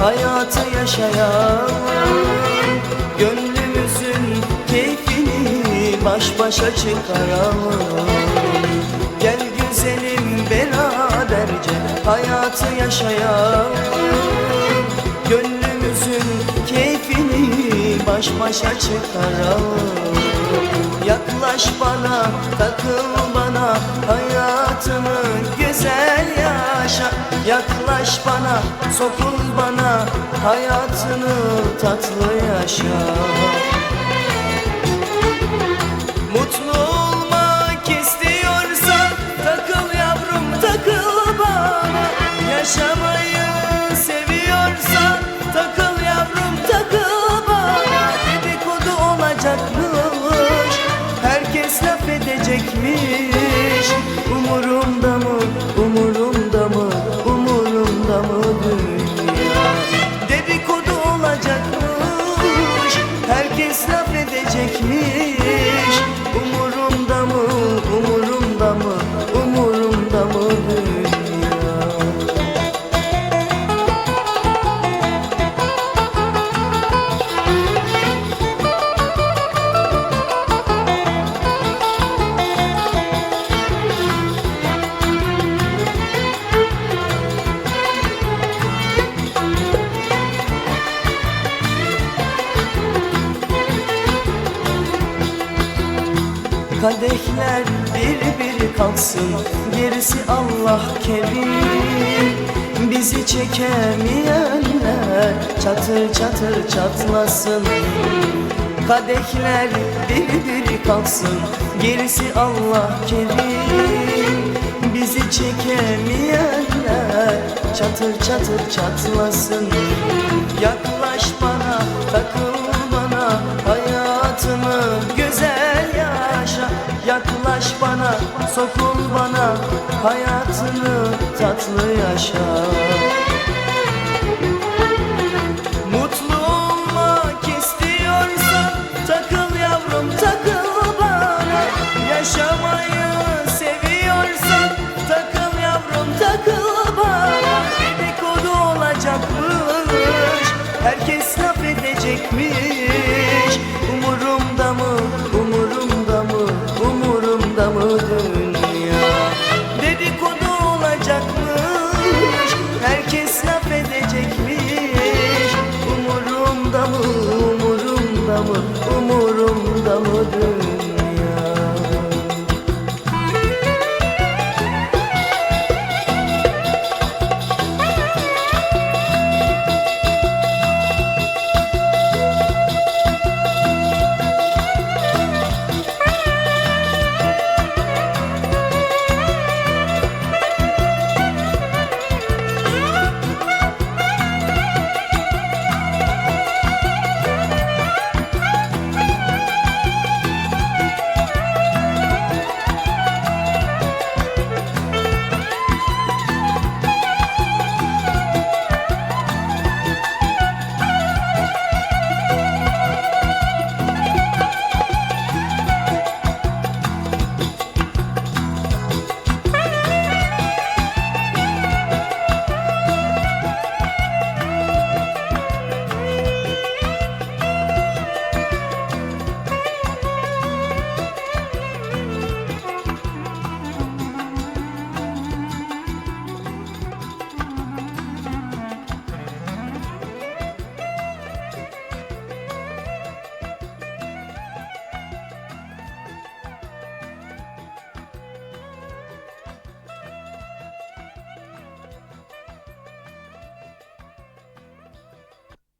hayatı yaşayan Gönlümüzün keyfini baş başa çıkaralım Gel güzelim beraberce hayatı yaşayalım Gönlümüzün keyfini baş başa çıkaralım Yaklaş bana, takıl bana, hayatımı güzel yaşa. Yaklaş bana, sokul Hayatını tatlı yaşa. Mutlu olmak istiyorsan Takıl yavrum, takıl bana. Yaşamayı seviyorsan Takıl yavrum, takıl bana. Dedikodu olacakmış Herkes laf edecekmiş. Umurumda umurumda Kadehler bir bir kalksın Gerisi Allah kerim. Bizi çekemeyenler Çatır çatır çatlasın. Kadehler bir bir kalksın Gerisi Allah kerim. Bizi çekemeyenler Çatır çatır çatlasın. Yaklaş bana takıl sokul bana Hayatını tatlı yaşa. Mutlu olmak istiyorsan takıl yavrum takıl bana. Yaşamayı seviyorsan takıl yavrum takıl bana. Dedikodu olacakmış herkes Umurumda mı umurumda mı umurumda mı dünya